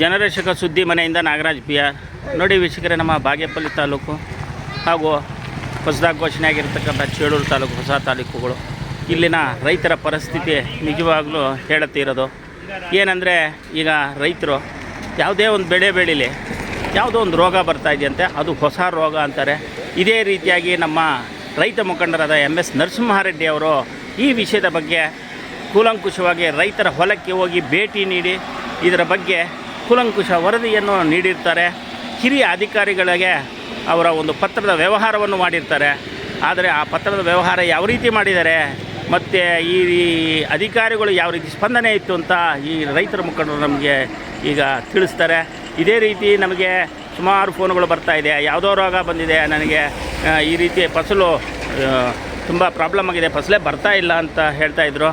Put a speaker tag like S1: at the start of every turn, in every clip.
S1: ಜನರಕ್ಷಕ ಸುದ್ದಿ ಮನೆಯಿಂದ Nagaraj P R. ನೋಡಿ ವೀಕ್ಷಕರೇ, ನಮ್ಮ ಬಾಗೇಪಲ್ಲಿ ತಾಲೂಕು ಹಾಗೂ ಹೊಸದಾಗಿ ಘೋಷಣೆ ಆಗಿರ್ತಕ್ಕಂಥ ಚೇಳೂರು ತಾಲೂಕು, ಹೊಸ ತಾಲೂಕುಗಳು. ಇಲ್ಲಿನ ರೈತರ ಪರಿಸ್ಥಿತಿ ನಿಜವಾಗಲೂ ಹೇಳುತ್ತಿರೋದು ಏನಂದರೆ, ಈಗ ರೈತರು ಯಾವುದೇ ಒಂದು ಬೆಳೆ ಬೆಳೀಲಿ, ಯಾವುದೋ ಒಂದು ರೋಗ ಬರ್ತಾ ಇದೆಯಂತೆ, ಅದು ಹೊಸ ರೋಗ ಅಂತಾರೆ. ಇದೇ ರೀತಿಯಾಗಿ ನಮ್ಮ ರೈತ ಮುಖಂಡರಾದ ಎಂ ಎಸ್ ನರಸಿಂಹಾರೆಡ್ಡಿ ಅವರು ಈ ವಿಷಯದ ಬಗ್ಗೆ ಕೂಲಂಕುಷವಾಗಿ ರೈತರ ಹೊಲಕ್ಕೆ ಹೋಗಿ ಭೇಟಿ ನೀಡಿ, ಇದರ ಬಗ್ಗೆ ಕೂಲಂಕುಷ ವರದಿಯನ್ನು ನೀಡಿರ್ತಾರೆ. ಹಿರಿಯ ಅಧಿಕಾರಿಗಳಿಗೆ ಅವರ ಒಂದು ಪತ್ರದ ವ್ಯವಹಾರವನ್ನು ಮಾಡಿರ್ತಾರೆ. ಆದರೆ ಆ ಪತ್ರದ ವ್ಯವಹಾರ ಯಾವ ರೀತಿ ಮಾಡಿದ್ದಾರೆ ಮತ್ತು ಈ ಅಧಿಕಾರಿಗಳು ಯಾವ ರೀತಿ ಸ್ಪಂದನೆ ಇತ್ತು ಅಂತ ಈ ರೈತರ ಮುಖಂಡರು ನಮಗೆ ಈಗ ತಿಳಿಸ್ತಾರೆ. ಇದೇ ರೀತಿ ನಮಗೆ ಸುಮಾರು ಫೋನ್ಗಳು ಬರ್ತಾ ಇದೆ. ಯಾವುದೋ ರೋಗ ಬಂದಿದೆ, ನನಗೆ ಈ ರೀತಿ ಫಸಲು ತುಂಬ ಪ್ರಾಬ್ಲಮ್ ಆಗಿದೆ, ಫಸಲೇ ಬರ್ತಾ ಇಲ್ಲ ಅಂತ ಹೇಳ್ತಾಯಿದ್ರು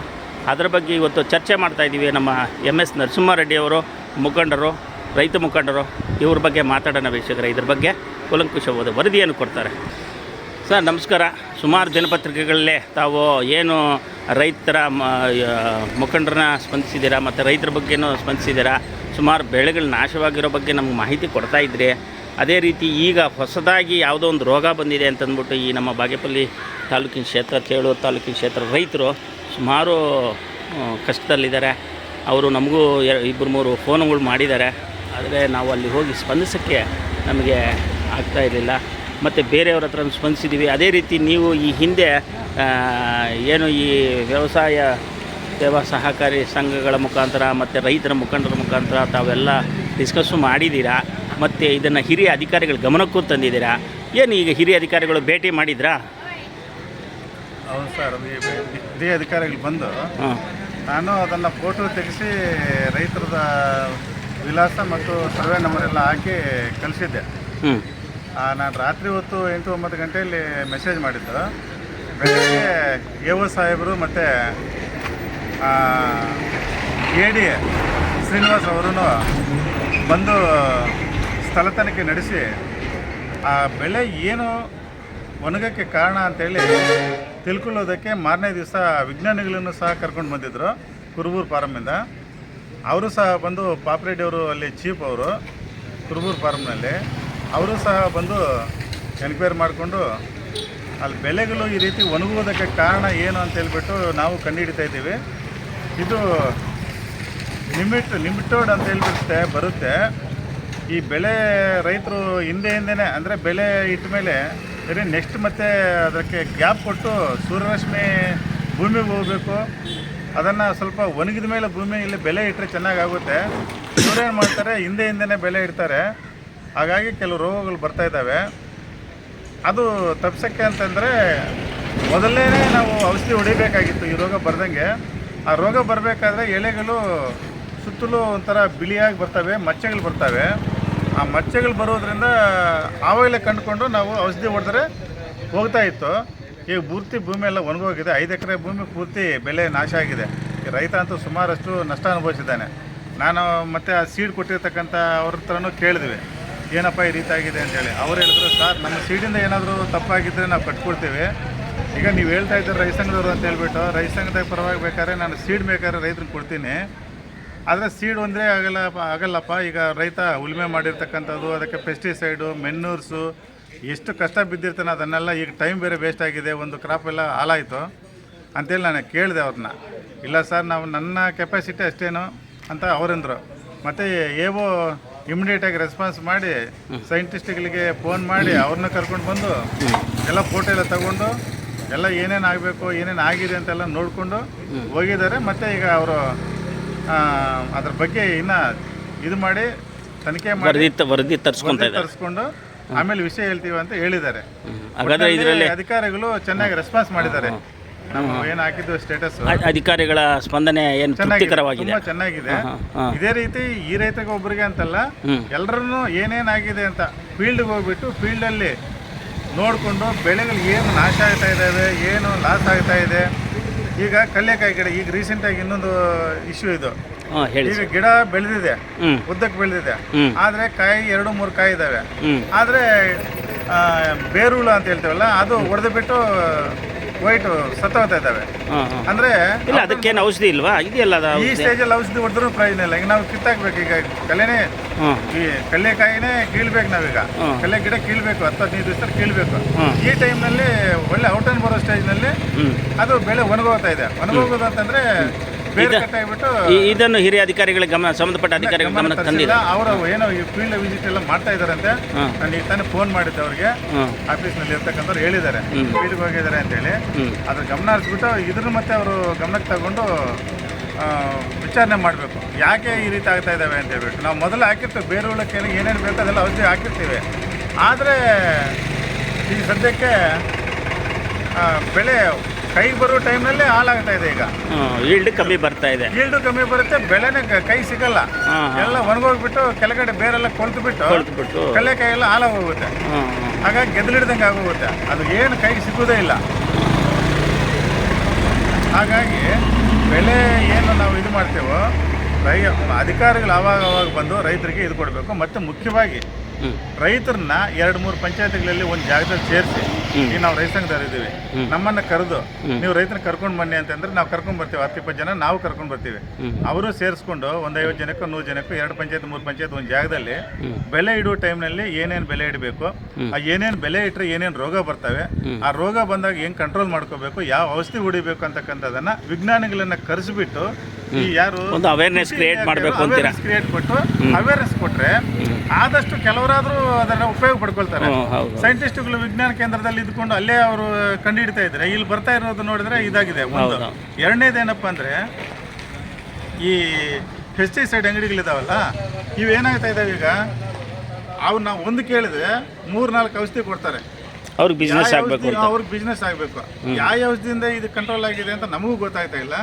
S1: ಅದರ ಬಗ್ಗೆ ಇವತ್ತು ಚರ್ಚೆ ಮಾಡ್ತಾ ಇದ್ದೀವಿ ನಮ್ಮ ಎಂ ಎಸ್ ನರಸಿಂಹಾರೆಡ್ಡಿ ಅವರು. ಮುಖಂಡರು, ರೈತ ಮುಖಂಡರು, ಇವ್ರ ಬಗ್ಗೆ ಮಾತಾಡೋಣ ವೀಕ್ಷಕರೇ. ಇದ್ರ ಬಗ್ಗೆ ಕೂಲಂಕುಷವಾದ ವರದಿಯನ್ನು ಕೊಡ್ತಾರೆ. ಸರ್, ನಮಸ್ಕಾರ. ಸುಮಾರು ದಿನಪತ್ರಿಕೆಗಳಲ್ಲೇ ತಾವು ಏನು ರೈತರ ಮುಖಂಡರನ್ನ ಸ್ಪಂದಿಸಿದ್ದೀರಾ ಮತ್ತು ರೈತರ ಬಗ್ಗೆನೂ ಸ್ಪಂದಿಸಿದ್ದೀರಾ? ಸುಮಾರು ಬೆಳೆಗಳು ನಾಶವಾಗಿರೋ ಬಗ್ಗೆ ನಮ್ಗೆ ಮಾಹಿತಿ ಕೊಡ್ತಾ ಇದ್ರಿ. ಅದೇ ರೀತಿ ಈಗ ಹೊಸದಾಗಿ ಯಾವುದೋ ಒಂದು ರೋಗ ಬಂದಿದೆ ಅಂತಂದ್ಬಿಟ್ಟು ಈ ನಮ್ಮ ಬಾಗೇಪಲ್ಲಿ ತಾಲೂಕಿನ ಕ್ಷೇತ್ರ, ಕೇಳೂರು ತಾಲೂಕಿನ ಕ್ಷೇತ್ರ ರೈತರು ಸುಮಾರು ಕಷ್ಟದಲ್ಲಿದ್ದಾರೆ. ಅವರು ನಮಗೂ ಇಬ್ಬರು ಮೂರು ಫೋನ್ಗಳು ಮಾಡಿದ್ದಾರೆ. ಆದರೆ ನಾವು ಅಲ್ಲಿ ಹೋಗಿ ಸ್ಪಂದಿಸೋಕ್ಕೆ ನಮಗೆ ಆಗ್ತಾ ಇರಲಿಲ್ಲ. ಮತ್ತು ಬೇರೆಯವ್ರ ಹತ್ರ ಸ್ಪಂದಿಸಿದ್ದೀವಿ ಅದೇ ರೀತಿ ನೀವು ಈ ಹಿಂದೆ ಏನು ಈ ವ್ಯವಸಾಯ ಸೇವಾ ಸಹಕಾರಿ ಸಂಘಗಳ ಮುಖಾಂತರ ಮತ್ತು ರೈತರ ಮುಖಂಡರ ಮುಖಾಂತರ ತಾವೆಲ್ಲ ಡಿಸ್ಕಸ್ಸು ಮಾಡಿದ್ದೀರಾ? ಮತ್ತು ಇದನ್ನು ಹಿರಿಯ ಅಧಿಕಾರಿಗಳ ಗಮನಕ್ಕೂ ತಂದಿದ್ದೀರಾ? ಏನು ಈಗ ಹಿರಿಯ ಅಧಿಕಾರಿಗಳು ಭೇಟಿ ಮಾಡಿದ್ರಾ?
S2: ಹೌದು ಸರ್ ಅದೇ ಹಿರಿಯ ಅಧಿಕಾರಿಗಳು ಬಂದು
S1: ಹಾಂ.
S2: ನಾನು ಅದನ್ನು ಫೋಟೋ ತೆಗೆಸಿ ರೈತರದ ವಿಳಾಸ ಮತ್ತು ಸರ್ವೆ ನಂಬರ್ ಎಲ್ಲ ಹಾಕಿ ಕಳಿಸಿದ್ದೆ. ನಾನು ರಾತ್ರಿ ಹೊತ್ತು ಎಂಟು ಒಂಬತ್ತು ಗಂಟೆಯಲ್ಲಿ ಮೆಸೇಜ್ ಮಾಡಿದ್ದು. ಬೆಳಗ್ಗೆ ಎ ಒ ಸಾಹೇಬರು ಮತ್ತು ಎ ಡಿ ಶ್ರೀನಿವಾಸ್ ಅವರು ಬಂದು ಸ್ಥಳ ತನಿಖೆ ನಡೆಸಿ ಆ ಬೆಳೆ ಏನು ಒಣಗಕ್ಕೆ ಕಾರಣ ಅಂತೇಳಿ ತಿಳ್ಕೊಳ್ಳೋದಕ್ಕೆ ಮಾರನೇ ದಿವಸ ವಿಜ್ಞಾನಿಗಳನ್ನು ಸಹ ಕರ್ಕೊಂಡು ಬಂದಿದ್ದರು ಕುರುಬೂರು ಫಾರಮಿಂದ ಅವರು ಸಹ ಬಂದು ಪಾಪ್ರೆಡ್ಡಿ ಅವರು ಅಲ್ಲಿ ಚೀಫ್ ಅವರು, ಕುರುಬೂರು ಫಾರಮ್ನಲ್ಲಿ ಅವರು ಸಹ ಬಂದು ಎನ್ಕ್ವೈರಿ ಮಾಡಿಕೊಂಡು, ಅಲ್ಲಿ ಬೆಳೆಗಳು ಈ ರೀತಿ ಒಣಗುವುದಕ್ಕೆ ಕಾರಣ ಏನು ಅಂತ ಹೇಳಿಬಿಟ್ಟು ನಾವು ಕಂಡುಹಿಡಿತಾ ಇದ್ದೀವಿ. ಇದು ಲಿಮಿಟ್ ಲಿಮಿಟೆಡ್ ಅಂತ ಹೇಳ್ಬಿಡುತ್ತೆ, ಬರುತ್ತೆ. ಈ ಬೆಳೆ ರೈತರು ಹಿಂದೆ ಹಿಂದೆನೇ ಅಂದರೆ ಬೆಳೆ ಇಟ್ಟ ಮೇಲೆ ಸರಿ ನೆಕ್ಸ್ಟ್ ಮತ್ತೆ ಅದಕ್ಕೆ ಗ್ಯಾಪ್ ಕೊಟ್ಟು ಸೂರ್ಯರಶ್ಮಿ ಭೂಮಿಗೆ ಹೋಗಬೇಕು. ಅದನ್ನು ಸ್ವಲ್ಪ ಒಣಗಿದ ಮೇಲೆ ಭೂಮಿಯಲ್ಲಿ ಬೆಲೆ ಇಟ್ಟರೆ ಚೆನ್ನಾಗಾಗುತ್ತೆ. ಏನು ಮಾಡ್ತಾರೆ ಹಿಂದೆ ಹಿಂದೆನೇ ಬೆಲೆ ಇಡ್ತಾರೆ. ಹಾಗಾಗಿ ಕೆಲವು ರೋಗಗಳು ಬರ್ತಾ ಇದ್ದಾವೆ. ಅದು ತಪ್ಸೋಕ್ಕೆ ಅಂತಂದರೆ ಮೊದಲನೇ ನಾವು ಔಷಧಿ ಹೊಡಿಬೇಕಾಗಿತ್ತು ಈ ರೋಗ ಬರ್ದಂಗೆ. ಆ ರೋಗ ಬರಬೇಕಾದ್ರೆ ಎಲೆಗಳು ಸುತ್ತಲೂ ಒಂಥರ ಬಿಳಿಯಾಗಿ ಬರ್ತವೆ, ಮಚ್ಚೆಗಳು ಬರ್ತವೆ. ಆ ಮಚ್ಚೆಗಳು ಬರೋದ್ರಿಂದ ಆವಾಗಲೇ ಕಂಡುಕೊಂಡು ನಾವು ಔಷಧಿ ಹೊಡೆದ್ರೆ ಹೋಗ್ತಾ ಇತ್ತು. ಈಗ ಪೂರ್ತಿ ಭೂಮಿ ಎಲ್ಲ ಒಣಗೋಗಿದೆ. ಐದು ಎಕರೆ ಭೂಮಿ ಪೂರ್ತಿ ಬೆಲೆ ನಾಶ ಆಗಿದೆ. ರೈತ ಅಂತೂ ಸುಮಾರಷ್ಟು ನಷ್ಟ ಅನುಭವಿಸಿದ್ದಾನೆ. ನಾನು ಮತ್ತೆ ಆ ಸೀಡ್ ಕೊಟ್ಟಿರ್ತಕ್ಕಂಥ ಅವ್ರ ಹತ್ರನೂ ಕೇಳಿದ್ವಿ. ಏನಪ್ಪ ಈ ರೀತಿ ಆಗಿದೆ ಅಂತೇಳಿ ಅವ್ರು ಹೇಳಿದ್ರು, ಸರ್, ನಮ್ಮ ಸೀಡಿಂದ ಏನಾದರೂ ತಪ್ಪಾಗಿದ್ದರೆ ನಾವು ಕಟ್ಕೊಡ್ತೀವಿ. ಈಗ ನೀವು ಹೇಳ್ತಾ ಇದ್ದೀರ ರೈತ ಸಂಘದವರು ಅಂತ ಹೇಳ್ಬಿಟ್ಟು, ರೈತ ಪರವಾಗಿ ಬೇಕಾದ್ರೆ ನಾನು ಸೀಡ್ ಬೇಕಾದ್ರೆ ರೈತರಿಗೆ ಕೊಡ್ತೀನಿ. ಆದರೆ ಸೀಡ್ ಒಂದೇ ಆಗಲ್ಲ, ಆಗಲ್ಲಪ್ಪ. ಈಗ ರೈತ ಉಳುಮೆ ಮಾಡಿರ್ತಕ್ಕಂಥದ್ದು, ಅದಕ್ಕೆ ಪೆಸ್ಟಿಸೈಡು ಮೆನ್ನೂರ್ಸು, ಎಷ್ಟು ಕಷ್ಟ ಬಿದ್ದಿರ್ತಾನೆ ಅದನ್ನೆಲ್ಲ ಈಗ ಟೈಮ್ ಬೇರೆ ವೇಸ್ಟ್ ಆಗಿದೆ, ಒಂದು ಕ್ರಾಪ್ ಎಲ್ಲ ಹಾಲಾಯಿತು ಅಂತೇಳಿ ನಾನು ಕೇಳಿದೆ ಅವ್ರನ್ನ. ಇಲ್ಲ ಸರ್, ನಾವು ನನ್ನ ಕೆಪಾಸಿಟಿ ಅಷ್ಟೇನು ಅಂತ ಅವರಂದರು. ಮತ್ತು ಏವೋ ಇಮಿಡಿಯೇಟಾಗಿ ರೆಸ್ಪಾನ್ಸ್ ಮಾಡಿ ಸೈಂಟಿಸ್ಟ್ಗಳಿಗೆ ಫೋನ್ ಮಾಡಿ, ಅವ್ರನ್ನ ಕರ್ಕೊಂಡು ಬಂದು, ಎಲ್ಲ ಫೋಟೋ ಎಲ್ಲ ತಗೊಂಡು, ಎಲ್ಲ ಏನೇನು ಆಗಬೇಕು, ಏನೇನು ಆಗಿದೆ ಅಂತೆಲ್ಲ ನೋಡಿಕೊಂಡು ಹೋಗಿದ್ದಾರೆ. ಮತ್ತು ಈಗ ಅವರು ಅದ್ರ ಬಗ್ಗೆ ಇನ್ನ ಇದು ಮಾಡಿ ತನಿಖೆ ಮಾಡಿ
S1: ವರದಿ ತ- ವರದಿ ತರಿಸ್ಕೊತಾ ಇದ್ದಾರೆ.
S2: ತರಿಸ್ಕೊಂಡು ಆಮೇಲೆ ವಿಷಯ ಹೇಳ್ತೀವಿ ಅಂತ ಹೇಳಿದ್ದಾರೆ.
S1: ಹಾಗಾದ್ರೆ ಇದರಲ್ಲಿ
S2: ಅಧಿಕಾರಿಗಳು ಚೆನ್ನಾಗಿ ರೆಸ್ಪಾನ್ಸ್ ಮಾಡಿದ್ದಾರೆ. ನಾವು ಏನು ಹಾಕಿದ್ದು ಸ್ಟೇಟಸ್
S1: ಅ- ಅಧಿಕಾರಿಗಳ ಸ್ಪಂದನೆ ಏನು ತೃಪ್ತಿಕರವಾಗಿದೆ?
S2: ತುಂಬಾ ಚೆನ್ನಾಗಿದೆ.
S1: ಹಾಂ
S2: ಇದೇ ರೀತಿ ಈ ರೈತಗೆ ಒಬ್ಬರಿಗೆ ಅಂತಲ್ಲ
S1: ಎಲ್ಲರೂ
S2: ಎಲ್ಲರನ್ನು ಏನೇನಾಗಿದೆ ಅಂತ ಫೀಲ್ಡ್ಗೆ ಹೋಗ್ಬಿಟ್ಟು ಫೀಲ್ಡಲ್ಲಿ ನೋಡಿಕೊಂಡು ಬೆಳೆಗಳು ಏನು ನಾಶ ಆಗ್ತಾ ಇದ್ದಾವೆ ಏನು ಲಾಸ್ ಆಗ್ತಾ ಇದೆ ಈಗ ಕಲ್ಲೇಕಾಯಿ ಗಿಡ ಈಗ ರೀಸೆಂಟಾಗಿ ಇನ್ನೊಂದು ಇಶ್ಯೂ ಇದು.
S1: ಹಾಂ ಹೇಳಿ
S2: ಈಗ ಗಿಡ ಬೆಳೆದಿದೆ ಉದ್ದಕ್ಕೆ ಬೆಳೆದಿದೆ. ಆದ್ರೆ ಕಾಯಿ ಎರಡು ಮೂರು ಕಾಯಿ ಇದ್ದಾವೆ
S1: ಆದ್ರೆ
S2: ಆದರೆ ಬೇರುಳು ಅಂತ ಹೇಳ್ತೇವಲ್ಲ ಅದು ಒಡೆದು ಬಿಟ್ಟು ವೈಟ್ ಸತ್ತೋಗ್ತಾ ಇದ್ದಾವೆ. ಅಂದ್ರೆ
S1: ಇಲ್ಲ ಅದಕ್ಕೇನು ಔಷಧಿ ಇಲ್ವಾ? ಇದೆಯಲ್ಲ ಅದು
S2: ಈ
S1: ಔಷಧಿ?
S2: ಸ್ಟೇಜಲ್ಲಿ ಔಷಧಿ ಹೊಡೆದ್ರೂ ಪ್ರಯೋಜನ ಇಲ್ಲ. ಈಗ ನಾವು ಕಿತ್ತಾಕ್ಬೇಕು ಈಗ ಕಲೆನೇ ಈ ಕಲ್ಲೆಕಾಯಿನೇ ಕೀಳ್ಬೇಕು ನಾವೀಗ.
S1: ಹ್ಮ್.
S2: ಕಲ್ಲೆ ಗಿಡ ಕೀಳ್ಬೇಕು ಹತ್ತು ಹದಿನೈದು ದಿವಸ ಕೀಳ್ಬೇಕು.
S1: ಹ್ಮ್.
S2: ಈ ಟೈಮ್ನಲ್ಲಿ ಒಳ್ಳೆ ಔಟನ್ ಬರೋ ಸ್ಟೇಜ್ನಲ್ಲಿ
S1: ನಲ್ಲಿ
S2: ಅದು ಬೆಳೆ ಒಣಗೋಗ್ತಾ ಇದೆ. ಒಣಗೋಗೋದು ಅಂತಂದ್ರೆ
S1: ಇದನ್ನು ಹಿರಿಯ ಅಧಿಕಾರಿಗಳ ಗಮನ ಸಂಬಂಧಪಟ್ಟ ಅಧಿಕಾರಿಗಳ ಗಮನ ತಂದಿಲ್ಲ
S2: ಅವರು ಏನೋ ಈ ಫೀಲ್ಡ್ ವಿಸಿಟ್ ಎಲ್ಲ ಮಾಡ್ತಾ ಇದಾರಂತೆ ನಾನು ಈಗ ತಾನೇ ಫೋನ್ ಮಾಡಿದ್ದೆ ಅವ್ರಿಗೆ.
S1: ಆಫೀಸ್
S2: ಆಫೀಸ್ನಲ್ಲಿ ಇರ್ತಕ್ಕಂಥವ್ರು ಹೇಳಿದ್ದಾರೆ.
S1: ಫೀಲ್ಡ್
S2: ಫೀಲ್ಡ್ಗೆ ಹೋಗಿದ್ದಾರೆ ಅಂತೇಳಿ ಅದ್ರ ಗಮನ ಹರಿಸ್ಬಿಟ್ಟು ಇದ್ರ ಮತ್ತೆ ಅವರು ಗಮನಕ್ಕೆ ತಗೊಂಡು ವಿಚಾರಣೆ ಮಾಡಬೇಕು. ಯಾಕೆ ಈ ರೀತಿ ಆಗ್ತಾ ಇದ್ದಾವೆ ಅಂತ ಹೇಳ್ಬಿಟ್ಟು. ನಾವು ಮೊದಲು ಹಾಕಿರ್ತೀವಿ ಬೇರೆ ಉಳಕ್ಕೆ ಏನೇನು ಬೇಕೋ ಅದೆಲ್ಲ ಔಷಧಿ ಹಾಕಿರ್ತೀವಿ. ಆದರೆ ಈ ಸದ್ಯಕ್ಕೆ ಬೆಳೆ ಕೈಗೆ ಬರೋ ಟೈಮ್ನಲ್ಲೇ ಹಾಳಾಗ್ತಾ ಇದೆ ಈಗ.
S1: ಈಲ್ಡ್ ಕಮ್ಮಿ ಬರ್ತಾ ಇದೆ.
S2: ಈಲ್ಡ್ ಕಮ್ಮಿ ಬರುತ್ತೆ ಬೆಳೆನೇ ಕ- ಕೈ ಸಿಗಲ್ಲ. ಎಲ್ಲ ಒಣಗೋಗ್ಬಿಟ್ಟು ಕೆಳಗಡೆ ಬೇರೆಲ್ಲ ಕೊಳ್ತು ಬಿಟ್ಟು
S1: ಬಿಟ್ಟು
S2: ಕಲೆ ಕೈ ಎಲ್ಲ ಹಾಳಾಗೋಗುತ್ತೆ.
S1: ಹಾಂ
S2: ಹಾಗಾಗಿ ಗೆದ್ಲಿಡ್ದಂಗೆ ಆಗೋಗುತ್ತೆ. ಅದು ಏನು ಕೈಗೆ ಸಿಗೋದೇ ಇಲ್ಲ. ಹಾಗಾಗಿ ಬೆಳೆ ಏನು ನಾವು ಇದು ಮಾಡ್ತೇವೋ ರೈ ಅಧಿಕಾರಿಗಳು ಆವಾಗ ಅವಾಗ ಬಂದು ರೈತರಿಗೆ ಇದು ಕೊಡಬೇಕು. ಮತ್ತು ಮುಖ್ಯವಾಗಿ ರೈತರನ್ನ ಎರಡು ಮೂರು ಪಂಚಾಯತ್ಗಳಲ್ಲಿ ಒಂದು ಜಾಗದಲ್ಲಿ ಸೇರಿಸಿ. ಈಗ ನಾವು ರೈತ ಸಂಘದವ್ರು ಇದ್ದೀವಿ. ನಮ್ಮನ್ನ ಕರೆದು ನೀವು ರೈತನ ಕರ್ಕೊಂಡು ಬನ್ನಿ ಅಂತಂದ್ರೆ ನಾವು ಕರ್ಕೊಂಡು ಬರ್ತೀವಿ. ಹತ್ತು ಇಪ್ಪತ್ತು ಜನ ನಾವು ಕರ್ಕೊಂಡು ಬರ್ತೀವಿ. ಅವರು ಸೇರಿಸ್ಕೊಂಡು ಒಂದು ಐವತ್ತು ಜನಕ್ಕೂ ನೂರು ಜನಕ್ಕೂ ಎರಡು ಪಂಚಾಯತ್ ಮೂರು ಪಂಚಾಯತ್ ಒಂದು ಜಾಗದಲ್ಲಿ ಬೆಲೆ ಇಡುವ ಟೈಮ್ನಲ್ಲಿ ಏನೇನು ಬೆಲೆ ಇಡಬೇಕು ಆ ಏನೇನು ಬೆಲೆ ಇಟ್ಟರೆ ಏನೇನು ರೋಗ ಬರ್ತವೆ ಆ ರೋಗ ಬಂದಾಗ ಏನು ಕಂಟ್ರೋಲ್ ಮಾಡ್ಕೋಬೇಕು ಯಾವ ಔಷಧಿ ಹೊಡಿಬೇಕು ಅಂತಕ್ಕಂಥದ್ದನ್ನು ವಿಜ್ಞಾನಿಗಳನ್ನ ಕರೆಸಿಬಿಟ್ಟು ಯಾರು
S1: ಒಂದು ಅವೇರ್ನೆಸ್ ಕ್ರಿಯೇಟ್ ಮಾಡಬೇಕು ಅಂತೀರಾ?
S2: ಕ್ರಿಯೇಟ್ ಕೊಟ್ಟು ಅವೇರ್ನೆಸ್ ಕೊಟ್ರೆ ಆದಷ್ಟು ಕೆಲವರಾದ್ರೂ ಅದನ್ನ ಉಪಯೋಗ ಪಡ್ಕೊಳ್ತಾರೆ. ಸೈಂಟಿಸ್ಟ್ಗಳು ವಿಜ್ಞಾನ ಕೇಂದ್ರದಲ್ಲಿ ಇದ್ಕೊಂಡು ಅಲ್ಲೇ ಅವರು ಕಂಡುಹಿಡಿತಾ ಇದ್ರೆ ಇಲ್ಲಿ ಬರ್ತಾ ಇರೋದು ನೋಡಿದ್ರೆ ಇದಾಗಿದೆ. ಒಂದು
S1: ಎರಡನೇದು
S2: ಎರಡನೇದೇನಪ್ಪ ಅಂದ್ರೆ ಈ ಪೆಸ್ಟಿಸೈಡ್ ಅಂಗಡಿಗಳಿದಾವಲ್ಲ ಇವ್ ಏನಾಗ್ತಾ ಇದಾವೆ ಈಗ? ಅವನ್ನ ನಾವು ಒಂದು ಕೇಳಿದ್ರೆ ಮೂರ್ ನಾಲ್ಕು ಔಷಧಿ ಕೊಡ್ತಾರೆ.
S1: ಅವ್ರಿಗೆ ಬಿಸ್ನೆಸ್ ಆಗಬೇಕು
S2: ಅವ್ರಿಗೆ ಬಿಸ್ನೆಸ್ ಆಗಬೇಕು. ಯಾವ ಔಷಧಿಯಿಂದ ಇದು ಕಂಟ್ರೋಲ್ ಆಗಿದೆ ಅಂತ ನಮಗೂ ಗೊತ್ತಾಗ್ತಾ ಇಲ್ಲ.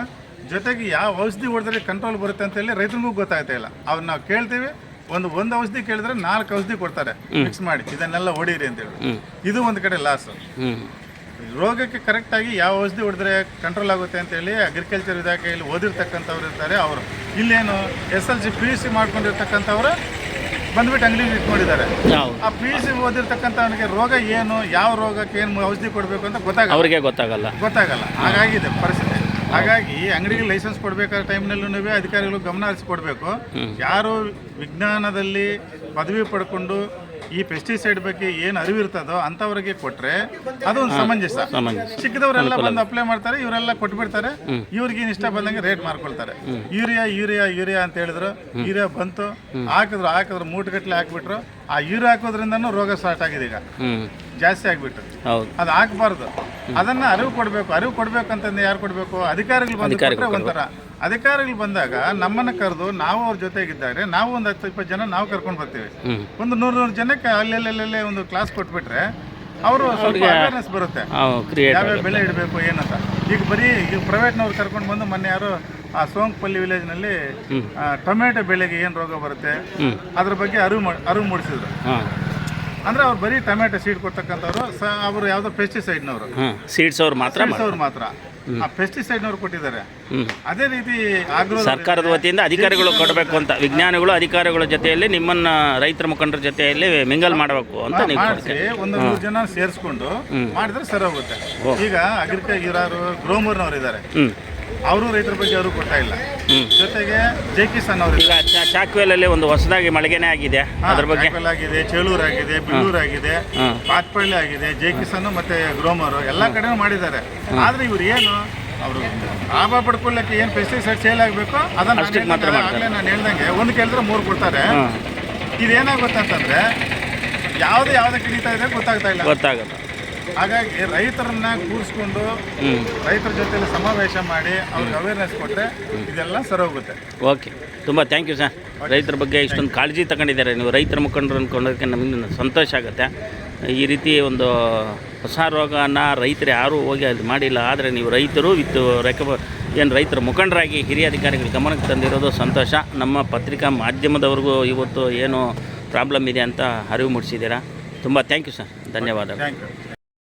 S2: ಜೊತೆಗೆ ಯಾವ ಔಷಧಿ ಹೊಡೆದ್ರೆ ಕಂಟ್ರೋಲ್ ಬರುತ್ತೆ ಅಂತ ಹೇಳಿ ರೈತರಿಗೂ ಗೊತ್ತಾಗ್ತಾ ಇಲ್ಲ. ಅವ್ರು ನಾವು ಕೇಳ್ತೀವಿ ಒಂದು ಒಂದು ಔಷಧಿ ಕೇಳಿದ್ರೆ ನಾಲ್ಕು ಔಷಧಿ ಕೊಡ್ತಾರೆ. ಮಿಕ್ಸ್ ಮಾಡಿ ಇದನ್ನೆಲ್ಲ ಹೊಡೀರಿ ಅಂತ ಹೇಳಿ. ಇದು ಒಂದು ಕಡೆ ಲಾಸ್ ರೋಗಕ್ಕೆ ಕರೆಕ್ಟಾಗಿ ಯಾವ ಔಷಧಿ ಹೊಡೆದ್ರೆ ಕಂಟ್ರೋಲ್ ಆಗುತ್ತೆ ಅಂತೇಳಿ ಅಗ್ರಿಕಲ್ಚರ್ ಇಲಾಖೆಯಲ್ಲಿ ಓದಿರ್ತಕ್ಕಂಥವ್ರು ಇರ್ತಾರೆ ಅವರು. ಇಲ್ಲೇನು S L C P U C ಮಾಡ್ಕೊಂಡಿರ್ತಕ್ಕಂಥವ್ರು ಬಂದ್ಬಿಟ್ಟು ಅಂಗಡಿ ಇಟ್ಕೊಂಡಿದ್ದಾರೆ ಆ ಪಿ ಯು ಸಿ ಓದಿರ್ತಕ್ಕಂಥವನಿಗೆ ರೋಗ ಏನು ಯಾವ ರೋಗಕ್ಕೆ ಏನು ಔಷಧಿ ಕೊಡಬೇಕು ಅಂತ ಗೊತ್ತಾಗ
S1: ಅವ್ರಿಗೆ ಗೊತ್ತಾಗಲ್ಲ.
S2: ಗೊತ್ತಾಗಲ್ಲ. ಹಾಗಾಗಿದೆ ಪರಿಸ್ಥಿತಿ. ಹಾಗಾಗಿ ಅಂಗಡಿಗೆ ಲೈಸೆನ್ಸ್ ಕೊಡಬೇಕಾದ ಟೈಮ್ನಲ್ಲೂ ಅಧಿಕಾರಿಗಳು ಗಮನ
S1: ಹರಿಸಿಕೊಡ್ಬೇಕು.
S2: ಯಾರು ವಿಜ್ಞಾನದಲ್ಲಿ ಪದವಿ ಪಡ್ಕೊಂಡು ಈ ಪೆಸ್ಟಿಸೈಡ್ ಬಗ್ಗೆ ಏನು ಅರಿವಿರ್ತದೋ ಅಂಥವ್ರಿಗೆ ಕೊಟ್ರೆ ಅದೊಂದು ಸಮಂಜಸ. ಚಿಕ್ಕದವರೆಲ್ಲ ಬಂದು ಅಪ್ಲೈ ಮಾಡ್ತಾರೆ ಇವರೆಲ್ಲ ಕೊಟ್ಬಿಡ್ತಾರೆ
S1: ಬಿಡ್ತಾರೆ
S2: ಇವ್ರಿಗೆ ಇಷ್ಟ ಬಂದಂಗೆ ರೇಟ್ ಮಾರ್ಕೊಳ್ತಾರೆ. ಯೂರಿಯಾ ಯೂರಿಯಾ ಯೂರಿಯಾ ಅಂತ ಹೇಳಿದ್ರು ಯೂರಿಯಾ ಬಂತು ಹಾಕಿದ್ರು ಹಾಕಿದ್ರು ಮೂಟುಗಟ್ಟಲೆ ಹಾಕ್ಬಿಟ್ರು ಆ ಯೂರಿಯಾ ಹಾಕೋದ್ರಿಂದನೂ ರೋಗ ಸ್ಟಾರ್ಟ್ ಆಗಿದೆ ಈಗ. ಜಾಸ್ತಿ ಆಗ್ಬಿಟ್ಟು ಅದು ಹಾಕ್ಬಾರ್ದು. ಅದನ್ನ ಅರಿವು ಕೊಡಬೇಕು ಅರಿವು ಕೊಡ್ಬೇಕಂತಂದ್ರೆ ಯಾರು ಕೊಡಬೇಕು? ಅಧಿಕಾರಿಗಳು ಬಂದು ಒಂಥರ ಅಧಿಕಾರಿಗಳು ಬಂದಾಗ ನಮ್ಮನ್ನ ಕರೆದು ನಾವು ಅವ್ರ ಜೊತೆಗಿದ್ದಾರೆ ನಾವು ಒಂದು ಹತ್ತು ಇಪ್ಪತ್ತು ಜನ ನಾವು ಕರ್ಕೊಂಡು ಬರ್ತೀವಿ. ಒಂದು ನೂರು ನೂರು ಜನಕ್ಕೆ ಅಲ್ಲೆಲ್ಲೆಲ್ಲೇ ಒಂದು ಕ್ಲಾಸ್ ಕೊಟ್ಬಿಟ್ರೆ ಅವರು ಸ್ವಲ್ಪ ಅವೇರ್ನೆಸ್ ಬರುತ್ತೆ.
S1: ಬೆಳೆ
S2: ಯಾವ್ಯಾವ ಬೆಲೆ ಇಡಬೇಕು ಏನಂತ. ಈಗ ಬರೀ ಈಗ ಪ್ರೈವೇಟ್ನವ್ರು ಕರ್ಕೊಂಡು ಬಂದು ಮೊನ್ನೆ ಯಾರು ಆ ಸೋಂಕ್ಪಲ್ಲಿ ವಿಲೇಜ್ನಲ್ಲಿ. ಟೊಮೆಟೊ ಬೆಳೆಗೆ ಏನು ರೋಗ ಬರುತ್ತೆ ಅದ್ರ ಬಗ್ಗೆ ಅರಿವು ಅರಿವು ಮೂಡಿಸಿದ್ರು. ಅಂದ್ರೆ ಅವ್ರು ಬರೀ ಟೊಮೆಟೊ ಸೀಡ್ ಕೊಡ್ತಕ್ಕಂಥವ್ರು ಅವರು ಯಾವುದೋ ಪೆಸ್ಟಿಸೈಡ್ನವರು
S1: ಸೀಡ್ಸ್ ಅವ್ರು ಮಾತ್ರ
S2: ಮಾತ್ರ. ಆ ಪೆಸ್ಟಿಸೈಡ್ನವ್ರು ಕೊಟ್ಟಿದ್ದಾರೆ. ಅದೇ ರೀತಿ ಆಗ್ರೋ
S1: ಸರ್ಕಾರದ ವತಿಯಿಂದ ಅಧಿಕಾರಿಗಳು ಕೊಡಬೇಕು ಅಂತ ವಿಜ್ಞಾನಿಗಳು ಅಧಿಕಾರಿಗಳ ಜೊತೆಯಲ್ಲಿ ನಿಮ್ಮನ್ನ ರೈತರ ಮುಖಂಡರ ಜೊತೆಯಲ್ಲಿ ಮಿಂಗಲ್ ಮಾಡಬೇಕು ಅಂತ ನೀವು
S2: ಮಾಡಿಸಿ ಒಂದು ನೂರು ಜನ ಸೇರಿಸ್ಕೊಂಡು ಮಾಡಿದ್ರೆ ಸರಿ ಹೋಗುತ್ತೆ. ಈಗ ಅಗ್ರಿಕಲ್ಚರ್ ಗ್ರೋಮರ್ನವರು ಗ್ರೋಮರ್ನವ್ರು ಇದ್ದಾರೆ ಅವರು ರೈತರ ಬಗ್ಗೆ ಅವರು ಕೊಡ್ತಾ ಇಲ್ಲ. ಜೊತೆಗೆ ಜೆ ಕಿಸಾನ್ ಅವರು
S1: ಈಗ ಚಾ- ಚಾಕ್ವೇಲಲ್ಲಿ ಒಂದು ಹೊಸದಾಗಿ ಮಳಿಗೆನೆ ಆಗಿದೆ. ಅದ್ರ ಬಗ್ಗೆ
S2: ಆಗಿದೆ ಚೇಳೂರ್ ಆಗಿದೆ ಬಿಲ್ಲೂರ್ ಆಗಿದೆ
S1: ಹಾಂ.
S2: ಪಾಟ್ಪಳ್ಳಿ ಆಗಿದೆ ಜೆ ಕಿಸಾನ್ ಮತ್ತೆ ಗ್ರೋಮರ್ ಎಲ್ಲ ಕಡೆನೂ ಮಾಡಿದ್ದಾರೆ. ಆದ್ರೆ ಇವ್ರು ಏನು? ಅವರು ಲಾಭ ಪಡ್ಕೊಳ್ಳಕ್ಕೆ ಏನ್ ಪೆಸ್ಟಿಸೈಡ್ ಸೇಲ್ ಆಗ್ಬೇಕು ಅದನ್ನ ನಾನು
S1: ಅಷ್ಟಕ್ಕೆ ಮಾತ್ರ
S2: ಹೇಳ್ದಂಗೆ- ಆಗ್ಲೇ ನಾನು ಹೇಳ್ದಂಗೆ ಒಂದು ಕೇಳಿದ್ರೆ ಮೂರು ಕೊಡ್ತಾರೆ.
S1: ಹಾಂ.
S2: ಇದೇನಾಗುತ್ತೆ ಅಂತಂದ್ರೆ ಯಾವ್ದು ಯಾವ್ದಕ್ಕೆ ಹಿಡಿತಾ ಇದೆ ಗೊತ್ತಾಗ್ತಾ ಇಲ್ಲ.
S1: ಗೊತ್ತಾಗಲ್ಲ.
S2: ಹಾಗಾಗಿ ರೈತರನ್ನ ಕೂರಿಸ್ಕೊಂಡು ರೈತರ ಜೊತೆಲಿ ಸಮಾವೇಶ ಮಾಡಿ ಅವ್ರಿಗೆ ಅವೇರ್ನೆಸ್ ಕೊಟ್ಟರೆ ಇದೆಲ್ಲ ಸರಿ ಹೋಗುತ್ತೆ
S1: ಓಕೆ. ತುಂಬ ಥ್ಯಾಂಕ್ ಯು ಸರ್ ರೈತರ ಬಗ್ಗೆ ಇಷ್ಟೊಂದು ಕಾಳಜಿ ತಗೊಂಡಿದ್ದಾರೆ. ನೀವು ರೈತರ ಮುಖಂಡರು ಅಂದ್ಕೊಂಡೋದಕ್ಕೆ ನಮಗೆ ಸಂತೋಷ ಆಗುತ್ತೆ. ಈ ರೀತಿ ಒಂದು ಹೊಸ ರೋಗನ ರೈತರು ಯಾರೂ ಹೋಗಿ ಅದು ಮಾಡಿಲ್ಲ. ಆದರೆ ನೀವು ರೈತರು ವಿತ್ ರೆಕ ಏನು ರೈತರ ಮುಖಂಡರಾಗಿ ಹಿರಿಯ ಅಧಿಕಾರಿಗಳ ಗಮನಕ್ಕೆ ತಂದಿರೋದು ಸಂತೋಷ. ನಮ್ಮ ಪತ್ರಿಕಾ ಮಾಧ್ಯಮದವ್ರಿಗೂ ಇವತ್ತು ಏನು ಪ್ರಾಬ್ಲಮ್ ಇದೆ ಅಂತ ಅರಿವು ಮೂಡಿಸಿದ್ದೀರಾ? ತುಂಬ ಥ್ಯಾಂಕ್ ಯು ಸರ್
S2: ಯು